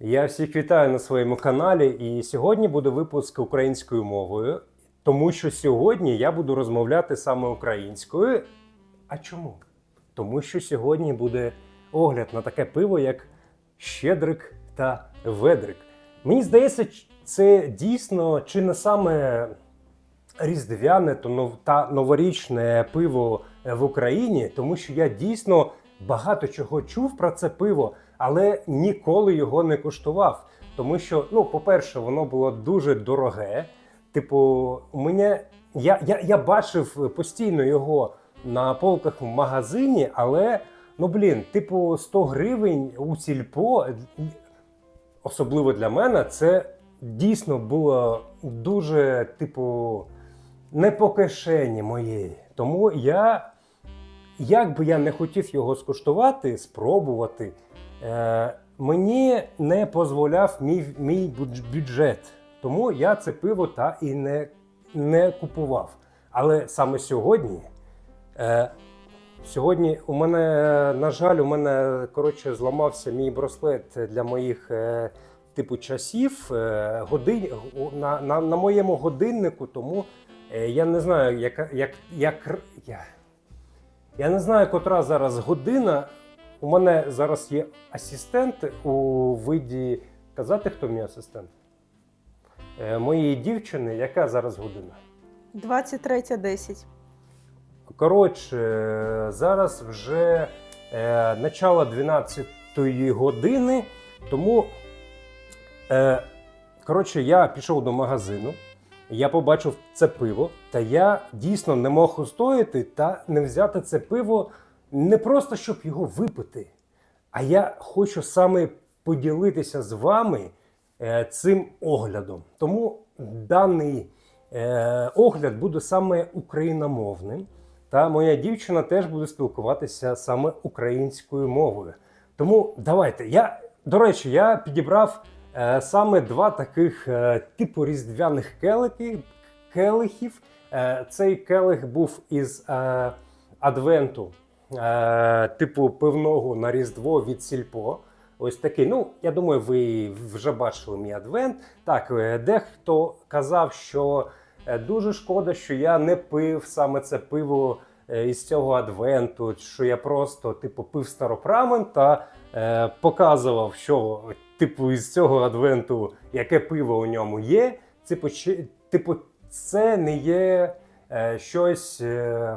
Я всіх вітаю на своєму каналі, і сьогодні буде випуск українською мовою, тому що сьогодні я буду розмовляти саме українською. А чому? Тому що сьогодні буде огляд на таке пиво, як Щедрик та Ведрик. Мені здається, це дійсно чи не саме різдвяне то нов- та новорічне пиво в Україні, тому що я дійсно багато чого чув про це пиво, але ніколи його не куштував. Тому що, ну, по-перше, воно було дуже дороге. Типу, мене я, я, я бачив постійно його на полках в магазині, але ну блін, типу, 100 гривень у сільпо, особливо для мене, це дійсно було дуже, типу, не по кишені моєї. Тому я, як би я не хотів його скуштувати, спробувати, мені не дозволяв мій, мій бюджет. Тому я це пиво та і не, не купував. Але саме сьогодні. Е, Сьогодні у мене, е, на жаль, у мене коротше зламався мій браслет для моїх е, типу часів е, годин, на, на, на моєму годиннику, тому е, я не знаю, яка, як, як, я, я не знаю, котра зараз година. У мене зараз є асистент у виді. Казати, хто мій асистент? Е, моєї дівчини, яка зараз година? 23.10. Коротше, зараз вже е, начало 12-ї години, тому е, коротше, я пішов до магазину, я побачив це пиво, та я дійсно не мог устояти та не взяти це пиво не просто щоб його випити, а я хочу саме поділитися з вами е, цим оглядом. Тому даний е, огляд буде саме україномовним. Та моя дівчина теж буде спілкуватися саме українською мовою. Тому давайте. Я, до речі, я підібрав е, саме два таких типу різдвяних келихів. келихів. Цей келих був із адвенту, е, типу пивного на Різдво від Сільпо. Ось такий. Ну, я думаю, ви вже бачили мій адвент. Так, е, дехто казав, що е, дуже шкода, що я не пив саме це пиво е, із цього адвенту, що я просто типу пив старопрамен та е, показував, що типу із цього адвенту яке пиво у ньому є. Типу, чи, типу це не є е, щось, е,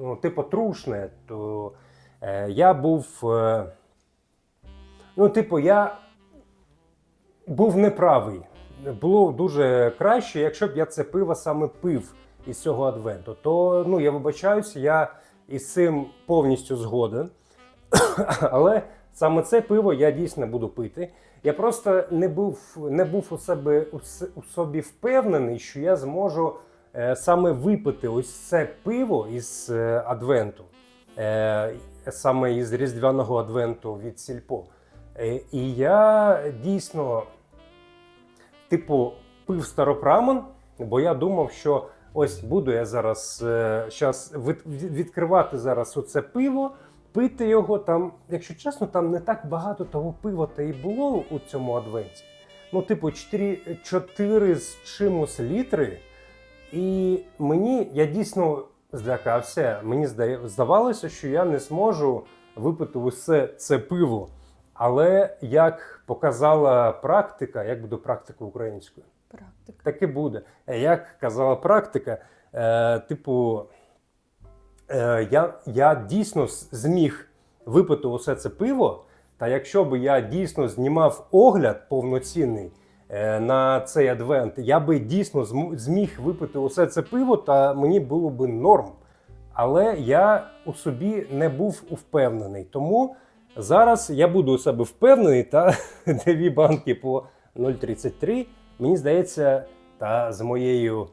ну, типу, трушне. То е, я був. Е, ну, типу, я був неправий. Було дуже краще, якщо б я це пиво саме пив із цього адвенту. То ну, я вибачаюся, я із цим повністю згоден. Але саме це пиво я дійсно буду пити. Я просто не був, не був у себе у, собі впевнений, що я зможу саме випити ось це пиво із е, адвенту, е, саме із різдвяного адвенту від Сільпо. Е, і я дійсно, типу, пив старопрамен, бо я думав, що ось буду я зараз е, щас від, від- відкривати зараз оце пиво, пити його там, якщо чесно, там не так багато того пива та і було у цьому адвенті. Ну, типу, 4, 4 з чимось літри. І мені я дійсно злякався. Мені здавалося, що я не зможу випити усе це пиво. Але як показала практика, як буде практика українською? Практика. Так і буде. Е, Як казала практика, е, типу, е, я, я дійсно зміг випити усе це пиво. Та якщо б я дійсно знімав огляд повноцінний на цей адвент, я би дійсно зміг випити усе це пиво, та мені було б норм. Але я у собі не був впевнений. Тому зараз я буду у себе впевнений, та дві банки по 0,33. Мені здається, та з моєю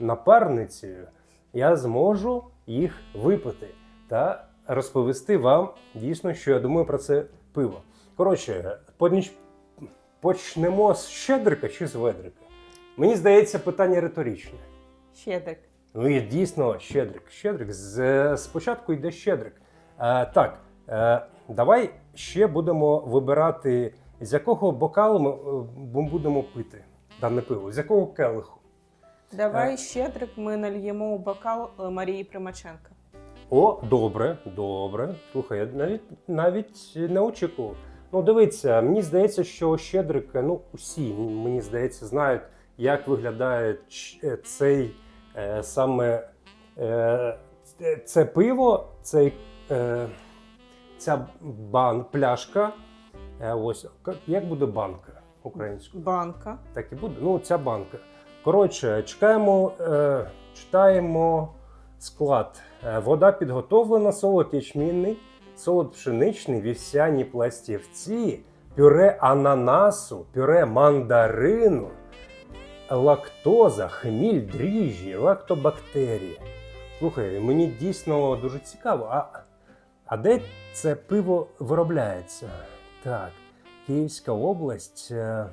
напарницею я зможу їх випити та розповісти вам дійсно, що я думаю про це пиво. Коротше, почнемо з щедрика чи з ведрика. Мені здається, питання риторичне. Щедрик. Ну і дійсно щедрик. Щедрик. З, спочатку йде щедрик. Е, так, е, давай ще будемо вибирати З якого бокалу ми, е, будемо пити дане пиво? З якого келиху? Давай Е. щедрик ми нальємо у бокал е, Марії Примаченка. О, добре, добре. Слухай, я навіть навіть не очікував. Ну, дивіться, мені здається, що Щедрик, ну, усі, мені здається, знають, як виглядає е, цей е, саме е, це- це пиво, цей, е, ця бан, пляшка. Е, ось, як буде банка українською? Банка. Так і буде. Ну, ця банка. Коротше, чекаємо, е, читаємо склад. Е, вода підготовлена, солод ячмінний, солод пшеничний, вівсяні пластівці, пюре ананасу, пюре мандарину, лактоза, хміль, дріжджі, лактобактерії. Слухай, мені дійсно дуже цікаво. А, а де це пиво виробляється? Так, Київська область. е,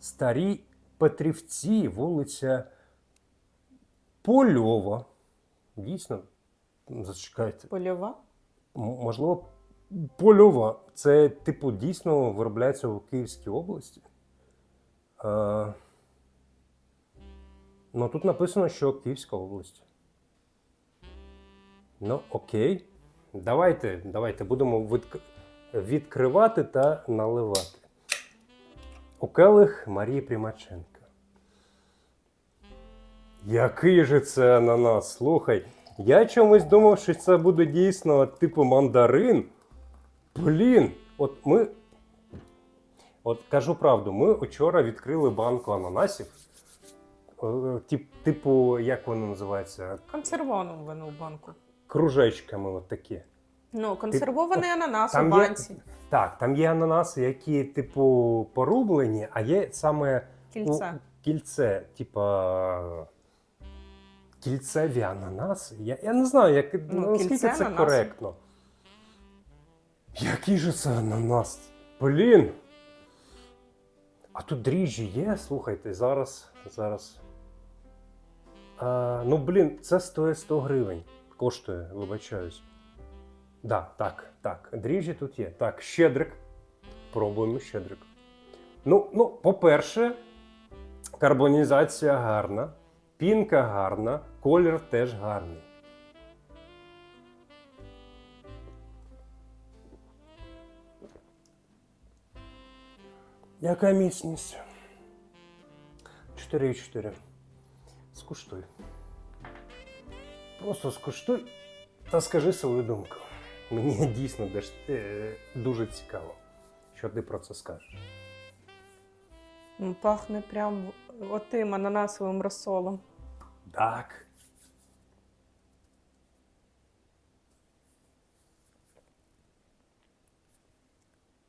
Старі Петрівці, вулиця Польова. Дійсно, зачекайте. Польова. Можливо, Польова. Це, типу, дійсно виробляється у Київській області. Е, ну, тут написано, що Київська область. Ну, окей. Давайте, давайте будемо відк- відкривати та наливати. У келих Марії Примаченка. Який же це ананас? Слухай, я чомусь думав, що це буде дійсно типу мандарин. Блін, от ми. От кажу правду, ми вчора відкрили банку ананасів. Е, Тип, типу, як воно називається? Консервовану банку. Кружечками от такі. Ну, консервований ананас там у є- банці. Так, там є ананаси, які, типу, порублені, а є саме Кільце. Ну, кільце, типа. Кільцеві ананаси. Я, я не знаю, як, Ну, наскільки кільце це ананаси. коректно. Який же це ананас? Блін. А тут дріжджі є, слухайте, зараз. зараз. А, ну, блін, це стоїть 100 гривень. Коштує, вибачаюсь. Да, так, так. Дріжджі тут є. Так, щедрик. Пробуємо щедрик. Ну, ну, по-перше, карбонізація гарна, пінка гарна, колір теж гарний. Яка міцність? 4,4. Скуштуй. Просто скуштуй та скажи свою думку. Мені дійсно е, дуже цікаво, що ти про це скажеш. Ну, Пахне прям отим ананасовим розсолом. Так.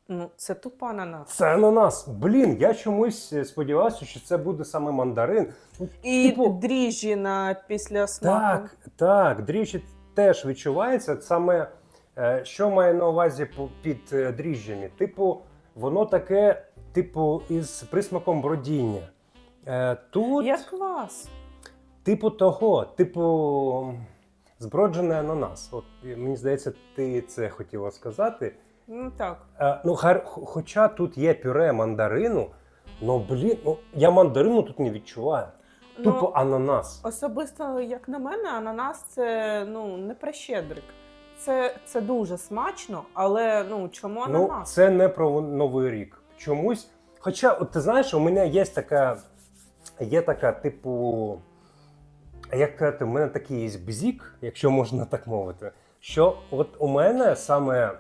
Ну, це тупо ананас. Це ананас. Блін, я чомусь е, сподівався, що це буде саме мандарин. Ну, І Типу- дріжджі на після смаку. Так, так, дріжджі теж відчувається. Саме е, що має на увазі під е, дріжджами? Типу, воно таке, типу, із присмаком бродіння. Тут, Як квас. Типу, того, типу, зброджений ананас. От мені здається, ти це хотіла сказати. Ну так. Е, ну, хар, хоча тут є пюре мандарину, ну блін, ну я мандарину тут не відчуваю. Ну, ананас. Особисто, як на мене, ананас це ну не про щедрик. Це, це дуже смачно, але ну чому Ну, це не про Новий рік. Чомусь. Хоча, от ти знаєш, у мене є така, є така, типу, як казати, у мене такий є бзік, якщо можна так мовити, що от у мене саме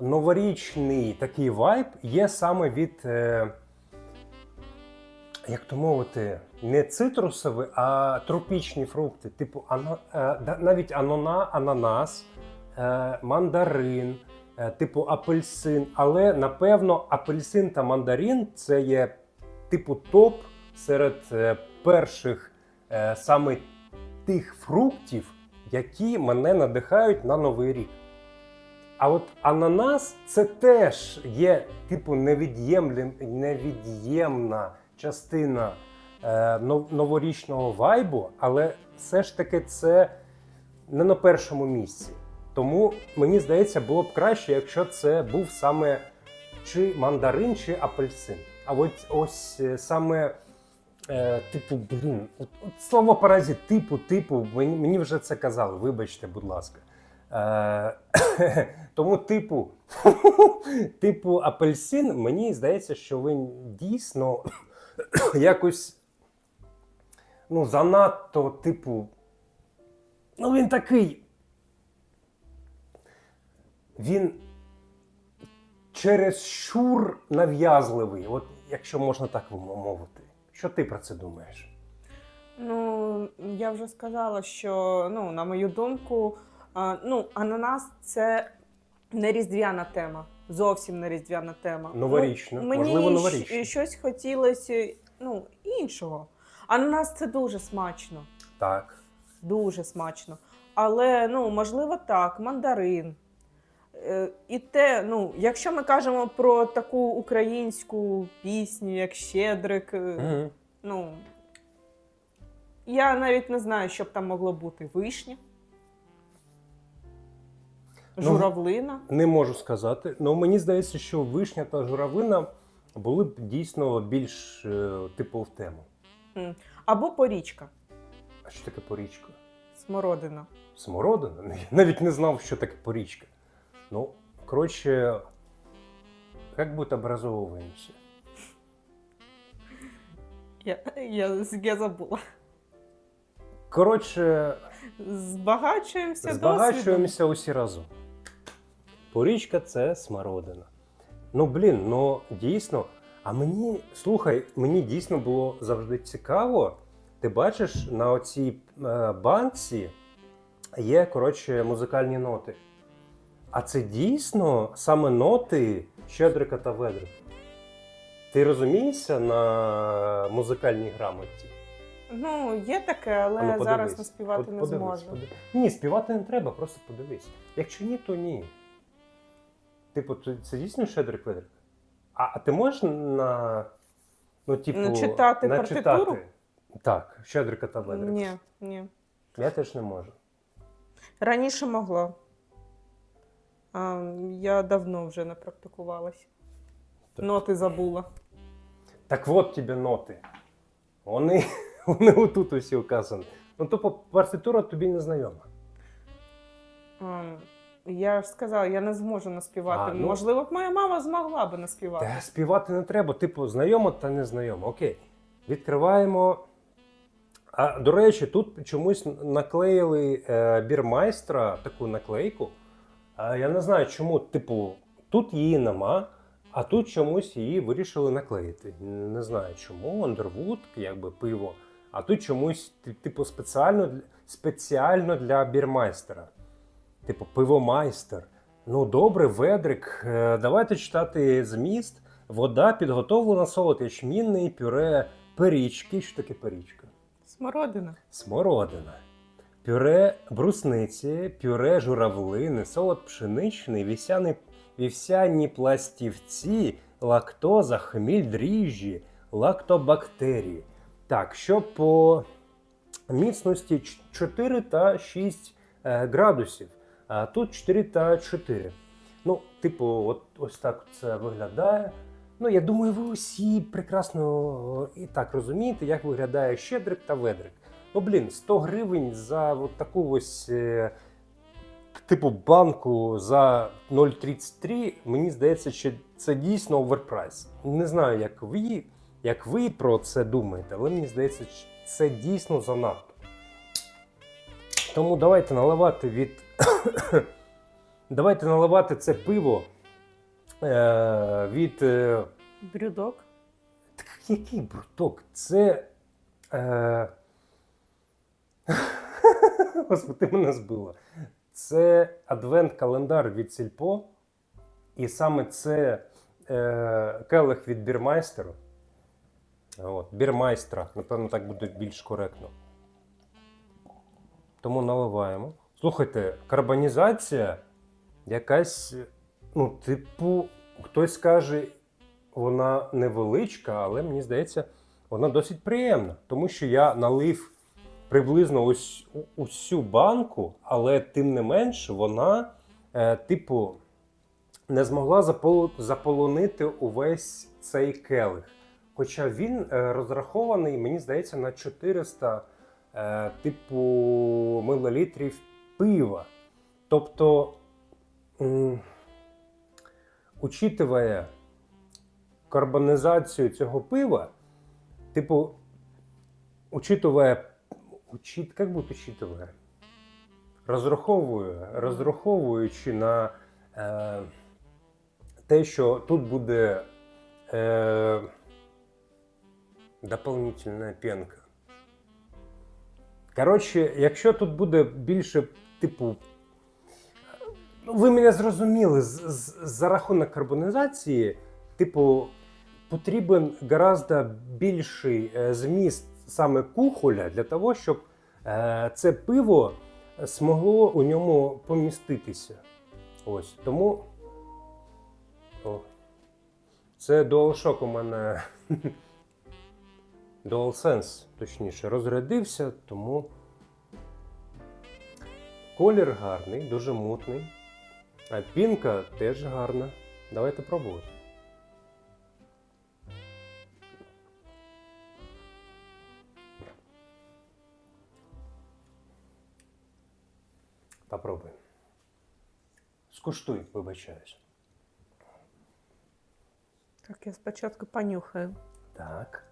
новорічний такий вайб є саме від, е, як то мовити, не цитрусові, а тропічні фрукти, типу ана, е, навіть анона, ананас, е, мандарин, е, типу апельсин. Але напевно апельсин та мандарин це є типу топ серед е, перших е, саме тих фруктів, які мене надихають на новий рік. А от ананас це теж є, типу, невід'ємна частина е, новорічного вайбу, але все ж таки це не на першому місці. Тому мені здається, було б краще, якщо це був саме чи мандарин, чи апельсин. А от ось е, саме, е, типу, блін, от, от слово паразит, типу, типу, мені, вже це казали, вибачте, будь ласка. Е, тому, типу, типу апельсин, мені здається, що він дійсно якось ну, занадто, типу. Ну, він такий. Він через щур нав'язливий, от якщо можна так мовити. Що ти про це думаєш? Ну, я вже сказала, що ну, на мою думку, а, ну, ананас це не різдвяна тема. Зовсім не різдвяна тема. Новорічна, Ну, мені можливо, новорічна. щось хотілося ну, іншого. Ананас це дуже смачно. Так. Дуже смачно. Але, ну, можливо, так, мандарин. Е, І те, ну, якщо ми кажемо про таку українську пісню, як Щедрик, Угу. ну. Я навіть не знаю, що б там могло бути. Вишня, Ну, журавлина. Не можу сказати. Ну мені здається, що вишня та журавлина були б дійсно більш е, типу в тему. Або порічка, А що таке порічка? смородина. Смородина? Я навіть не знав, що таке порічка. Ну, коротше, як будто образовуємося. Я, я, я забула. Коротше, Збагачуємося досвідом. збагачуємося усі разом. Порічка це смородина. Ну, блін, ну дійсно. А мені, слухай, мені дійсно було завжди цікаво. Ти бачиш, на оцій е, банці є, коротше, музикальні ноти. А це дійсно саме ноти Щедрика та Ведрика. Ти розумієшся на музикальній грамоті? Ну, є таке, але ну, зараз наспівати Под- не подивись, зможу. подивись. Ні, співати не треба, просто подивись. Якщо ні, то ні. Типу, це дійсно Щедрик Ведрик? А, а ти можеш на. Ну, типу, Начитати партитуру? Так, Щедрика та Ведрика. Ні, ні. Я теж не можу. Раніше могла. А, я давно вже не практикувалася. Так. Ноти забула. Так от тобі ноти. Вони, вони отут усі указані. Ну, тобто партитура тобі не знайома. А, я ж сказала, я не зможу наспівати. А, ну. Можливо, б моя мама змогла би наспівати. Та співати не треба, типу, знайомо та не знайомо. Окей. Відкриваємо. А до речі, тут чомусь наклеїли е, бірмайстра таку наклейку. Я не знаю, чому, типу, тут її нема, а тут чомусь її вирішили наклеїти. Не знаю чому, Underwood, якби пиво. А тут чомусь, типу, спеціально, для- спеціально для бірмайстера. Типу, пивомайстер. Ну, добре, ведрик. Е, Давайте читати зміст. Вода підготовлена солод ячмінний, пюре перічки. Що таке перічка? Смородина. Смородина. Пюре брусниці, пюре журавлини, солод пшеничний, вівсяний, вівсяні пластівці, лактоза, хміль, дріжджі, лактобактерії. Так, що по міцності 4 та 6 е, градусів, а тут 4 та 4. Ну, типу, от ось так це виглядає. Ну, я думаю, ви усі прекрасно і так розумієте, як виглядає щедрик та ведрик. Ну, блін, 100 гривень за от таку ось, е, типу, банку за 0,33, мені здається, що це дійсно оверпрайс. Не знаю, як ви, як ви про це думаєте, але мені здається, що це дійсно занадто. Тому давайте наливати від. давайте наливати це пиво е, від. Е, Брюдок. так який бруток? Це. Е... Господи, мене збило. Це адвент-календар від Сільпо. І саме це е... келих від бірмайстеру. От, бірмайстра, напевно, так буде більш коректно. Тому наливаємо. Слухайте, карбонізація якась, ну, типу, хтось скаже, вона невеличка, але мені здається, вона досить приємна. Тому що я налив приблизно ось усю банку, але тим не менш, вона, е, типу, не змогла запол- заполонити увесь цей келих. Хоча він е, розрахований, мені здається, на 400 е, типу мілілітрів пива. Тобто, м, учитывая карбонізацію цього пива, типу, учитывая, учит, как будто учитывая, розраховую, розраховуючи на е, те, що тут буде е, дополнительна пенка. Коротше, якщо тут буде більше, типу, ну, ви мене зрозуміли, з, з, за рахунок карбонізації, типу, потрібен гораздо більший е, зміст саме кухоля для того, щоб е, це пиво змогло у ньому поміститися. Ось тому. О. Це DualShock у мене. DualSense, точніше, розрядився, тому. Колір гарний, дуже мутний. А пінка теж гарна. Давайте пробувати. Попробуй. Скуштуй, вибачаюсь. Так, я спочатку понюхаю. Так.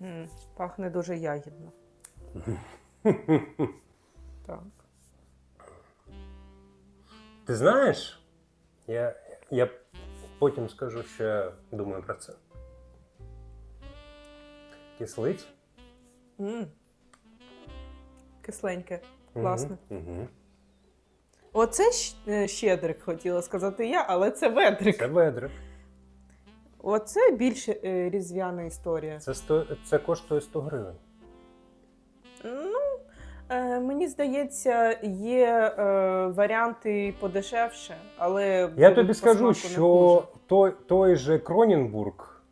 М, пахне дуже ягідно. Так. Ти знаєш, я, я потім скажу, що я думаю про це. Кислить? М. Кисленьке. Класно. Угу. Оце е, щедрик, хотіла сказати я, але це ведрик. Це ведре. Оце більш е, різдвяна історія. Це, сто, це коштує 100 гривень. Ну, е, мені здається, є е, варіанти подешевше, але. Я тобі скажу, що той, той же Кронінбург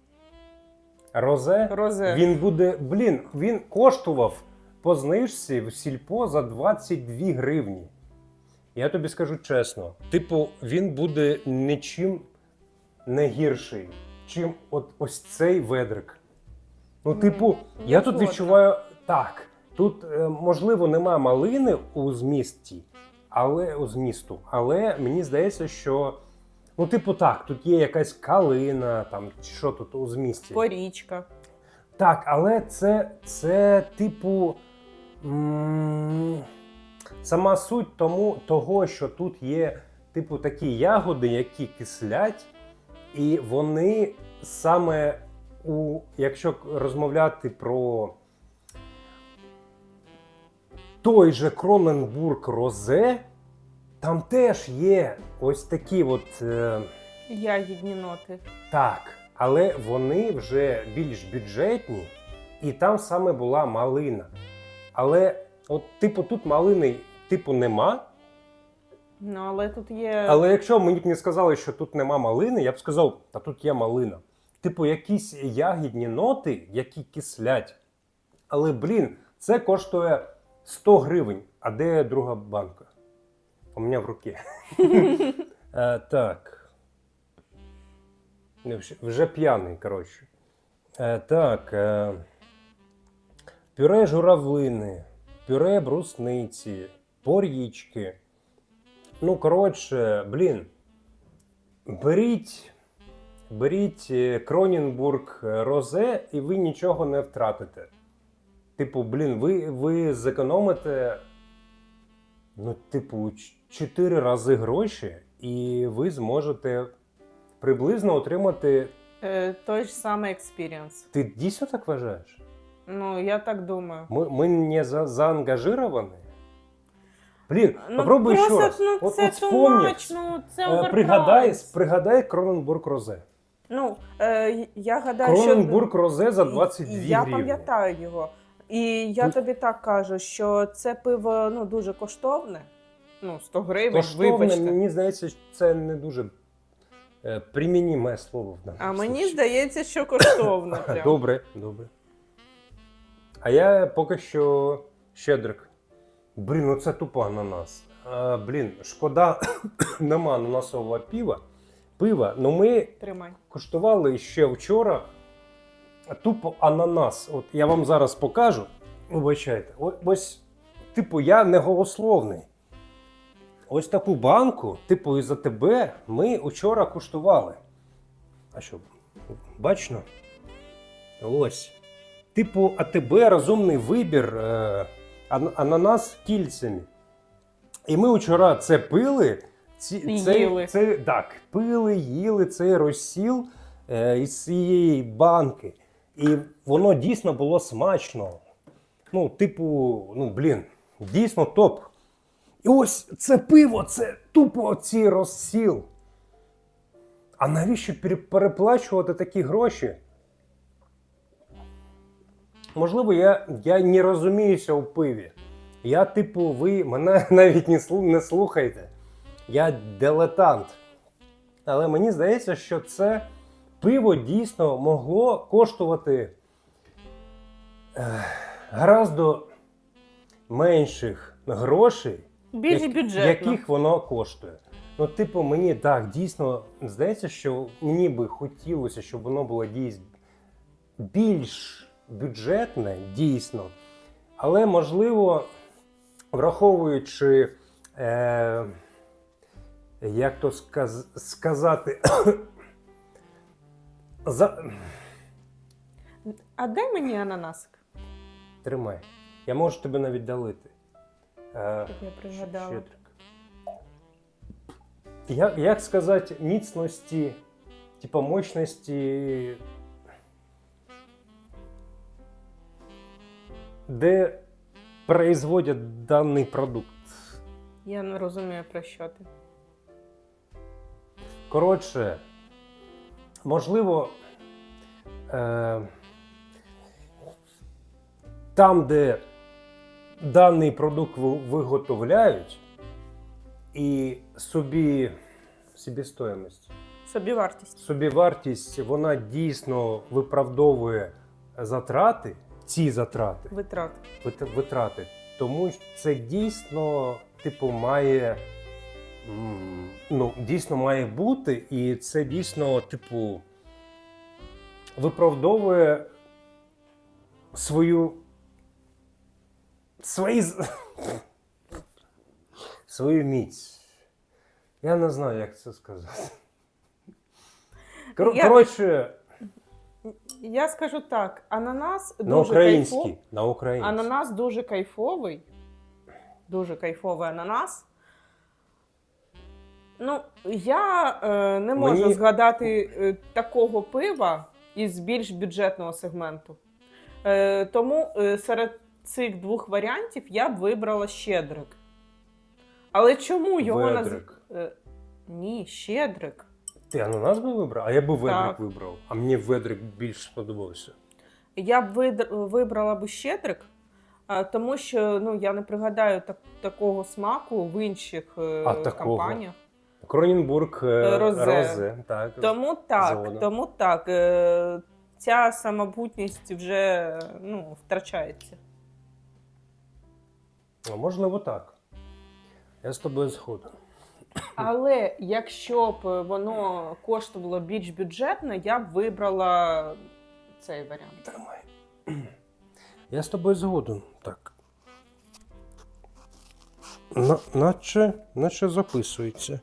Розе. Розе. він буде, блін, він коштував по знижці в сільпо за 22 гривні. Я тобі скажу чесно, типу, він буде нічим не гірший, чим от ось цей ведрик. Ну, типу, я я тут відчуваю так. Тут, е, можливо, нема малини у змісті, але у змісту. Але мені здається, що. Ну, типу, так, тут є якась калина, там, що тут у змісті. Порічка. Так, але це, це типу. м, Сама суть тому, того, що тут є, типу, такі ягоди, які кислять, і вони саме у, якщо розмовляти про той же Кроненбург Розе, там теж є ось такі от. Е, Ягідні ноти. так, але вони вже більш бюджетні, і там саме була малина. Але, от, типу, тут малини типу нема. Ну, але тут є. Але якщо мені б не сказали, що тут нема малини, я б сказав, та тут є малина. Типу, якісь ягідні ноти, які кислять. Але, блін, це коштує 100 гривень. А де друга банка? У мене в руці. Е, Так. Не, вже- Вже п'яний, коротше. Е, Так. е, Пюре журавлини, пюре брусниці, порічки. Ну, коротше, блін. Беріть, беріть е, Кронінбург е, Розе, і ви нічого не втратите. Типу, блін, ви, ви зекономите, ну, типу, 4 рази гроші, і ви зможете приблизно отримати. е, той ж самий експірієнс. Ти дійсно так вважаєш? Ну, я так думаю. Ми, ми не за, заангажировані? Блін, Ну, попробуй ще раз. Ну, От- це от вспомни, ну, це Е. Пригадай, пригадай Кроненбург Розе. Ну, е, я гадаю, що... Розе за І- 22 і Я гривні. пам'ятаю його. І я тобі так кажу, що це пиво ну, дуже коштовне. Ну, 100 гривень, Коштовне, вибачте. мені здається, що це не дуже е, примініме слово в даному А мені случаї. здається, що коштовне. Прям. Добре, добре. А я поки що щедрик. Блін, ну це тупо ананас. А, блін, шкода, нема ананасового піва. пива. Ну ми Тримай. куштували ще вчора тупо ананас. От я вам зараз покажу. Вибачайте, ось, типу, я не голословний. Ось таку банку, типу, із тебе ми вчора куштували. А що, бачно? Ось. Типу, АТБ розумний вибір е, ананас кільцями. І ми вчора це пили. Ці, їли. Це, так, пили, їли цей розсіл е, із цієї банки. І воно дійсно було смачно. Ну, типу, ну, блін, дійсно топ. І ось це пиво, це тупо цей розсіл. А навіщо переплачувати такі гроші? Можливо, я, я не розуміюся у пиві. Я, типу, ви мене навіть не, не слухайте. Я дилетант. Але мені здається, що це пиво дійсно могло коштувати е, гораздо менших грошей, Більш як- бюджетно. яких воно коштує. Ну, типу, мені так дійсно здається, що мені би хотілося, щоб воно було дійсно більш бюджетне, дійсно. Але можливо, враховуючи, е, як то сказ- сказати, за... А дай мені ананасик, тримай. Я можу тебе навіть далити. Е, щоб я пригадала. Як, як сказати, міцності, типа мощності, де производять даний продукт. Я не розумію про що ти. Коротше, можливо, е, там, де даний продукт виготовляють, і собі собівартість, Собівартість. собівартість, вона дійсно виправдовує затрати, ці затрати, Витрат. вит- витрати. Тому це дійсно, типу, має. Ну, дійсно має бути, і це дійсно, типу, виправдовує свою. Свої... свою міць. Я не знаю, як це сказати. Кор- Я- Коротше, Я скажу так: ананас на дуже українській. кайфовий. На українській. Ананас дуже кайфовий. Дуже кайфовий ананас. Ну, я е, не можу Мені- згадати е, такого пива із більш бюджетного сегменту. Е, тому е, серед цих двох варіантів я б вибрала щедрик. Але чому його наз... Е, Ні, щедрик. Ти ананас би вибрав? А я би ведрик Так. вибрав. А мені ведрик більш сподобався. Я б видр- вибрала би щедрик, а, тому що ну, я не пригадаю так, такого смаку в інших е, А, такого? компаніях. Кронінбург е, Е, Розе. Розе. Так. Тому так, Згоден. тому так. е, Ця самобутність вже ну, втрачається. А можливо так. Я з тобою згоден. Але якщо б воно коштувало більш бюджетно, я б вибрала цей варіант. Тримай. Я з тобою згоден. Так. На, наче, наче записується.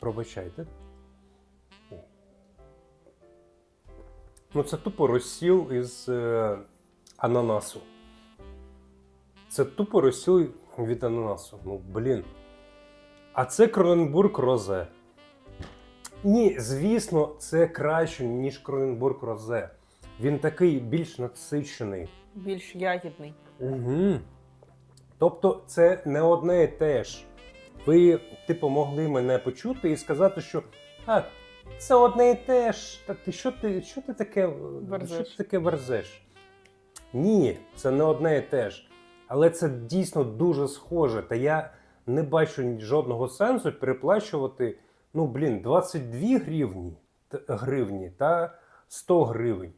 Пробачайте. Ну, це тупо розсіл із е, ананасу. Це тупо розсіл від ананасу. Ну, блін. А це Кроненбург Розе. Ні, звісно, це краще, ніж Кроненбург Розе. Він такий більш насичений. Більш ягідний. Угу. Тобто це не одне і те ж. Ви, типу, могли мене почути і сказати, що а, це одне і те ж. Та ти що ти, що ти таке Верзеш. Що ти таке верзеш? Ні, це не одне і те ж. Але це дійсно дуже схоже. Та я не бачу жодного сенсу переплачувати, ну, блін, 22 гривні, гривні та 100 гривень.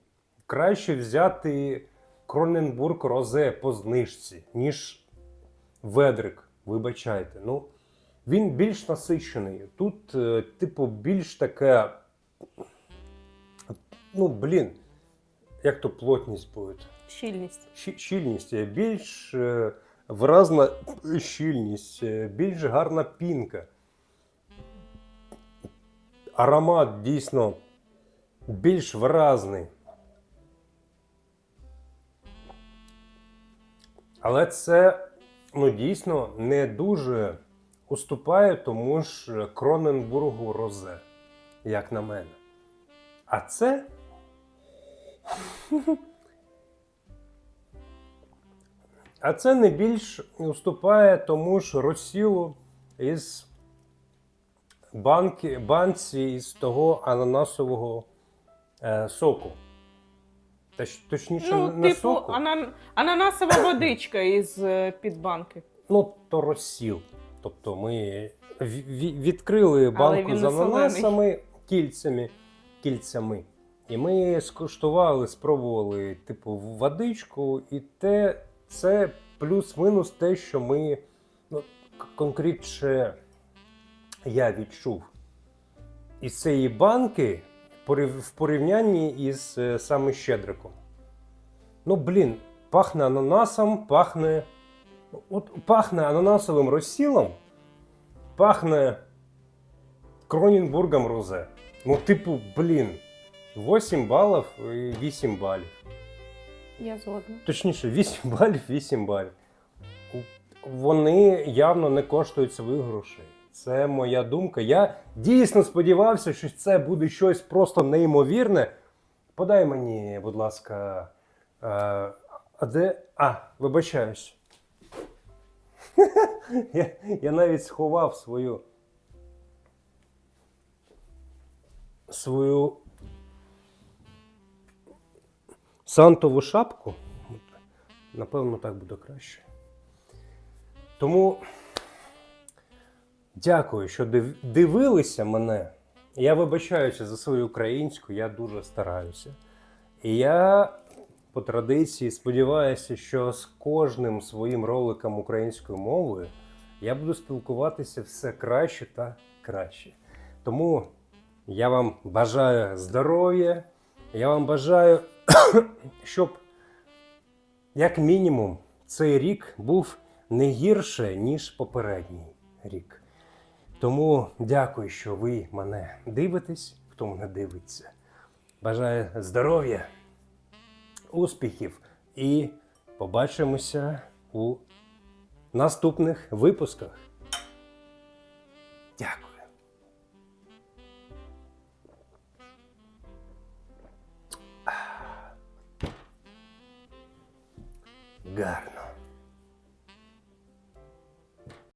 Краще взяти Кроненбург Розе по знижці, ніж Ведрик. Вибачайте. Ну, він більш насичений. Тут, е, типу, більш таке. Ну, блін, як то плотність буде? Щільність. Щі- щільність, більш е, виразна щільність, е, більш гарна пінка. Аромат дійсно більш виразний. Але це ну, дійсно не дуже уступає тому ж Кроненбургу Розе, як на мене. А це. А це не більш уступає тому ж розсілу із банки, банці із того ананасового е, соку. Точніше, Ну, не типу, соку. анан... ананасова водичка із е, під банки. Ну, то розсіл. Тобто ми ві- ві- відкрили банку з ананасами, кільцями, кільцями. І ми скуштували, спробували, типу, водичку, і те, це плюс-минус те, що ми ну, к- конкретше я відчув. Із цієї банки в порівнянні із е, саме щедриком. Ну, блін, пахне ананасом, пахне. От пахне ананасовим розсілом, пахне Кронінбургом Розе. Ну, типу, блін, 8 балів і 8 балів. Я згодна. Точніше, 8 балів, 8 балів. Вони явно не коштують своїх грошей. Це моя думка. Я дійсно сподівався, що це буде щось просто неймовірне. Подай мені, будь ласка, е, а де. А, вибачаюсь. я, навіть сховав свою. Свою сантову шапку. Напевно, так буде краще. Тому дякую, що дивилися мене. Я вибачаюся за свою українську, я дуже стараюся. І я по традиції сподіваюся, що з кожним своїм роликом українською мовою я буду спілкуватися все краще та краще. Тому я вам бажаю здоров'я, я вам бажаю, щоб як мінімум цей рік був не гірше, ніж попередній рік. Тому дякую, що ви мене дивитесь, хто мене дивиться. Бажаю здоров'я, успіхів і побачимося у наступних випусках. Дякую. Гарно.